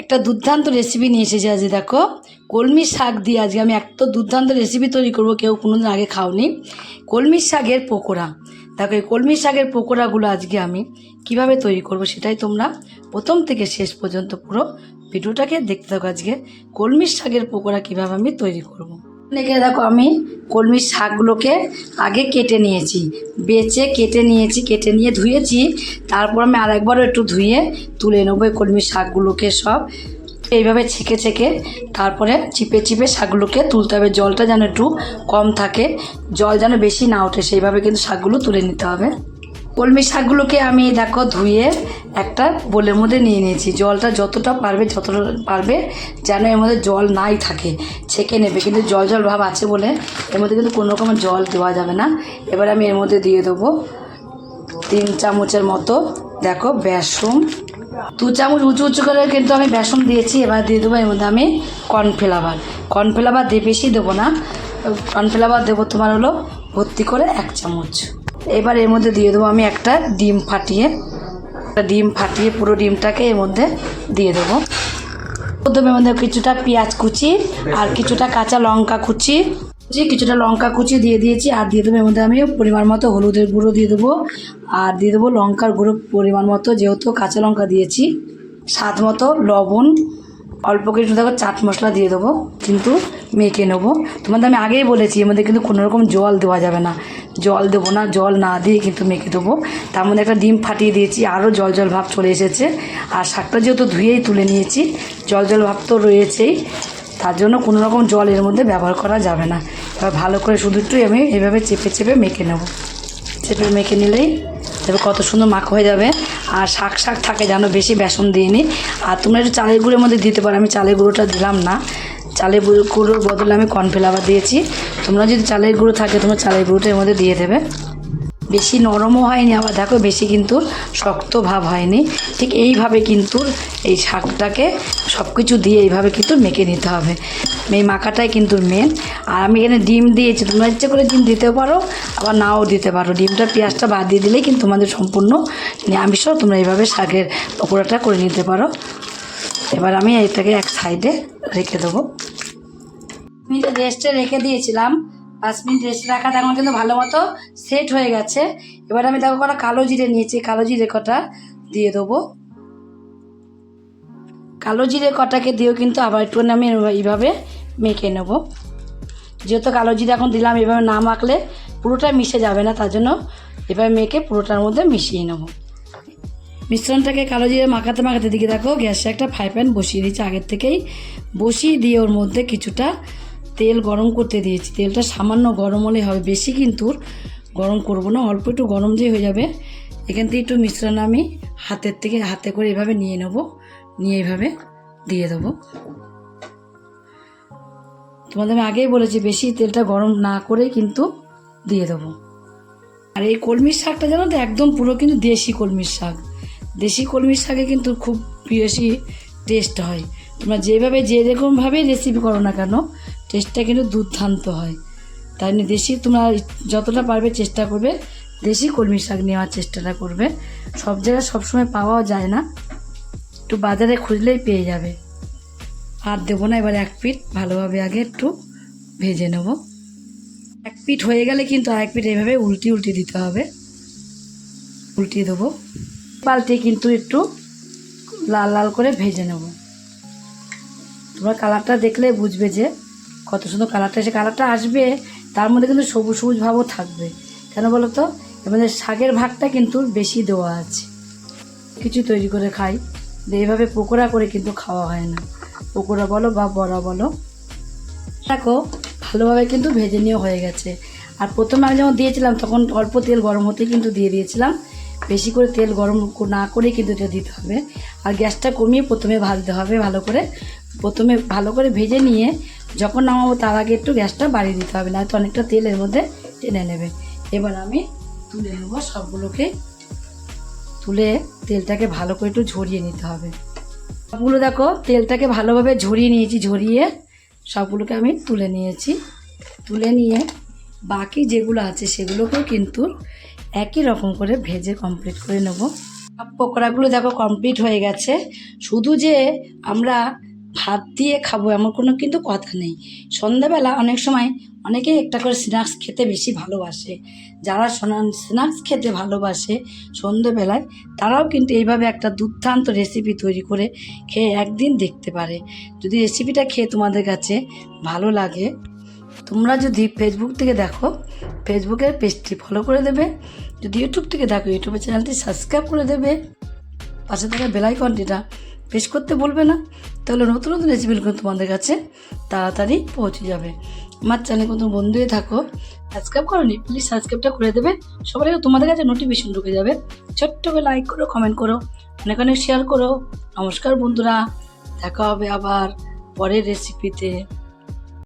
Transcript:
একটা দুর্দান্ত রেসিপি নিয়ে এসেছি আজকে দেখো। কলমি শাক দিয়ে আজকে আমি এত দুর্দান্ত রেসিপি তৈরি করব, কেউ কোনোদিন আগে খাওনি। কলমি শাকের পকোড়া। দেখো, এই কলমি শাকের পকোড়াগুলো আজকে আমি কীভাবে তৈরি করব সেটাই তোমরা প্রথম থেকে শেষ পর্যন্ত পুরো ভিডিওটাকে দেখতে থাকো আজকে। কলমি শাকের পকোড়া কীভাবে আমি তৈরি করব। এখানে দেখো আমি কলমির শাকগুলোকে আগে কেটে নিয়েছি। বেচে কেটে নিয়েছি, কেটে নিয়ে ধুয়েছি। তারপর আমি আরেকবারও একটু ধুয়ে তুলে নেব এই কলমির শাকগুলোকে সব। এইভাবে ছেঁকে ছেঁকে তারপরে চিপে চিপে শাকগুলোকে তুলতে হবে। জলটা যেন একটু কম থাকে, জল যেন বেশি না ওঠে, সেইভাবে কিন্তু শাকগুলো তুলে নিতে হবে। কলমি শাকগুলোকে আমি দেখো ধুয়ে একটা বোলের মধ্যে নিয়ে নিয়েছি। জলটা যতটা পারবে যতটা পারবে যেন এর মধ্যে জল নাই থাকে। ছেঁকে নেবে, কিন্তু জল জল ভাব আছে বলে এর মধ্যে কিন্তু কোনো রকমের জল দেওয়া যাবে না। এবার আমি এর মধ্যে দিয়ে দেবো তিন চামচের মতো, দেখো বেসন। দু চামচ উঁচু উঁচু করে কিন্তু আমি বেসন দিয়েছি, এবার দিয়ে দেবো এর মধ্যে আমি কর্নফ্লাওয়ার। কর্নফ্লাওয়ার দিয়ে বেশি দেবো না। কর্নফ্লাওয়ার দেবো তোমার হলো ভর্তি করে এক চামচ। এবার এর মধ্যে দিয়ে দেবো আমি একটা ডিম ফাটিয়ে। ডিম ফাটিয়ে পুরো ডিমটাকে এর মধ্যে দিয়ে দেবো। প্রথমে মধ্যে কিছুটা পেঁয়াজ কুচি আর কিছুটা কাঁচা লঙ্কা কুচি। কুচি, কিছুটা লঙ্কা কুচি দিয়ে দিয়েছি আর দিয়ে দেবো এর মধ্যে আমি পরিমাণ মতো হলুদের গুঁড়ো দিয়ে দেবো। আর দিয়ে দেবো লঙ্কার গুঁড়ো পরিমাণ মতো যেহেতু কাঁচা লঙ্কা দিয়েছি। স্বাদ মতো লবণ, অল্প কিছু দেখো চাট মশলা দিয়ে দেবো। কিন্তু মেখে নেব। তোমাদের আমি আগেই বলেছি, এর মধ্যে কিন্তু কোনো রকম জল দেওয়া যাবে না। জল দেবো না, জল না দিয়ে কিন্তু মেখে দেবো। তার মধ্যে একটা ডিম ফাটিয়ে দিয়েছি, আরও জল জল ভাব চলে এসেছে। আর শাকটা যেহেতু ধুয়েই তুলে নিয়েছি, জল জল ভাব তো রয়েছেই, তার জন্য কোনো রকম জল এর মধ্যে ব্যবহার করা যাবে না। এবার ভালো করে শুধু একটু আমি এভাবে চেপে চেপে মেখে নেব। চেপে মেখে নিলেই তবে কত সুন্দর মাখ হয়ে যাবে। আর শাক শাক থাকে যেন, বেশি বেসন দিইনি। আর তোমরা একটু চালের গুঁড়োর মধ্যে দিতে পারো, আমি চালের গুঁড়োটা দিলাম না। চালের গুঁড়ো- গুঁড়োর বদলে আমি কর্নফ্লাওয়ার দিয়েছি। তোমরা যদি চালের গুঁড়ো থাকে, তোমরা চালের গুঁড়োটা এর মধ্যে দিয়ে দেবে। বেশি নরমও হয়নি, আবার দেখো বেশি কিন্তু শক্ত ভাব হয়নি। ঠিক এইভাবে কিন্তু এই শাকটাকে সব কিছু দিয়ে এইভাবে কিন্তু মেখে নিতে হবে। এই মাখাটাই কিন্তু মেন আর আমি এখানে ডিম দিয়েছি, তোমরা ইচ্ছে করে ডিম দিতেও পারো, আবার নাও দিতে পারো। ডিমটা পেঁয়াজটা বাদ দিয়ে দিলেই কিন্তু তোমাদের সম্পূর্ণ নিরামিষও তোমরা এইভাবে শাকের পকোড়াটা করে নিতে পারো। এবার আমি এটাকে এক সাইডে রেখে দেবো। তো রেস্টে রেখে দিয়েছিলাম। পাঁচ মিনিট রেস্টে রাখা তখন কিন্তু ভালো মতো সেট হয়ে গেছে। এবার আমি দেখো কটা কালো জিরে নিয়েছি। কালো জিরে কটা দিয়ে দেবো। কালো জিরে কটাকে দিয়েও কিন্তু আবার একটু আমি এইভাবে মেখে নেব। যেহেতু কালো জিরে এখন দিলাম, এভাবে না মাখলে পুরোটা মিশে যাবে না, তার জন্য এভাবে মেখে পুরোটার মধ্যে মিশিয়ে নেব। মিশ্রণটাকে কালো জিরে মাখাতে মাখাতে দিকে দেখো গ্যাসে একটা ফ্রাই প্যান বসিয়ে দিয়েছি। আগের থেকেই বসিয়ে দিয়ে ওর মধ্যে কিছুটা তেল গরম করতে দিয়েছি। তেলটা সামান্য গরম হলে হবে। বেশি কিন্তু গরম করব না, অল্প একটু গরম যে হয়ে যাবে, এখান থেকে একটু মিশ্রণ আমি হাতের থেকে হাতে করে এভাবে নিয়ে নেব। নিয়ে এভাবে দিয়ে দেবো। তোমাদের আমি আগেই বলেছি, বেশি তেলটা গরম না করে কিন্তু দিয়ে দেবো। আর এই কলমির শাকটা জানো তো, একদম পুরো কিন্তু দেশি কলমির শাক। দেশি কলমির শাকে কিন্তু খুব বেশি টেস্ট হয়। তোমরা যেভাবে যে রকমভাবেই রেসিপি করো না কেন টেস্টটা কিন্তু দুর্দান্ত হয়। তাই দেশি তোমরা যতটা পারবে চেষ্টা করবে, দেশি কলমি শাক নেওয়ার চেষ্টাটা করবে। সব জায়গায় সবসময় পাওয়াও যায় না, একটু বাজারে খুঁজলেই পেয়ে যাবে। আর দেবো না, এবার এক পিঠ, ভালোভাবে আগে একটু ভেজে নেব। এক পিঠ হয়ে গেলে কিন্তু আর এক পিঠ এইভাবে উল্টি উল্টি দিতে হবে। উল্টিয়ে দেবো। পাল্টে কিন্তু একটু লাল লাল করে ভেজে নেব। তোমরা কালারটা দেখলে বুঝবে যে কত সুন্দর কালারটা এসে কালারটা আসবে, তার মধ্যে কিন্তু সবুজ সবুজ ভাবও থাকবে। কেন বলো তো মধ্যে শাকের ভাগটা কিন্তু বেশি দেওয়া আছে। কিছু তৈরি করে খাই এইভাবে পকোড়া করে কিন্তু খাওয়া হয় না। পকোড়া বলো বা বড়া বলো, দেখো, ভালোভাবে কিন্তু ভেজে নেওয়া হয়ে গেছে। আর প্রথমে আমি যখন দিয়েছিলাম, তখন অল্প তেল গরম হতে কিন্তু দিয়ে দিয়েছিলাম। বেশি করে তেল গরম না করে কিন্তু এটা দিতে হবে। আর গ্যাসটা কমিয়ে প্রথমে ভাজতে হবে ভালো করে। প্রথমে ভালো করে ভেজে নিয়ে যখন নামাবো তার আগে একটু গ্যাসটা বাড়িয়ে দিতে হবে না তো অনেকটা তেল এর মধ্যে টেনে নেবে। এবার আমি তুলে নেব সবগুলোকে। তুলে তেলটাকে ভালো করে একটু ঝরিয়ে নিতে হবে। সবগুলো দেখো, তেলটাকে ভালোভাবে ঝরিয়ে নিয়েছি, ঝরিয়ে সবগুলোকে আমি তুলে নিয়েছি। তুলে নিয়ে বাকি যেগুলো আছে সেগুলোকেও কিন্তু একই রকম করে ভেজে কমপ্লিট করে নেব। পকোড়াগুলো দেখো কমপ্লিট হয়ে গেছে। শুধু যে আমরা ভাত দিয়ে খাব এমন কোনো কিন্তু কথা নেই। সন্ধ্যাবেলা অনেক সময় অনেকেই একটা করে স্ন্যাক্স খেতে বেশি ভালোবাসে। যারা স্ন্যাক্স খেতে ভালোবাসে সন্ধ্যেবেলায়, তারাও কিন্তু এইভাবে একটা দুর্দান্ত রেসিপি তৈরি করে খেয়ে একদিন দেখতে পারে। যদি রেসিপিটা খেয়ে তোমাদের কাছে ভালো লাগে, তোমরা যদি ফেসবুক থেকে দেখো ফেসবুকের পেজটি ফলো করে দেবে। যদি ইউটিউব থেকে দেখো ইউটিউবের চ্যানেলটি সাবস্ক্রাইব করে দেবে। পাশে থাকা বেলাইকনটিটা প্রেস করতে বলবে না, তাহলে নতুন নতুন রেসিপিগুলো তোমাদের কাছে তাড়াতাড়ি পৌঁছে যাবে। আমার চ্যানেল কিন্তু বন্ধুই থাকো সাবস্ক্রাইব করোনি প্লিজ সাবস্ক্রাইবটা করে দেবে। সবাই তোমাদের কাছে নোটিফিকেশন ঢুকে যাবে। ছোট্ট করে লাইক করো কমেন্ট করো অনেক অনেক শেয়ার করো। নমস্কার বন্ধুরা, দেখা হবে আবার পরের রেসিপিতে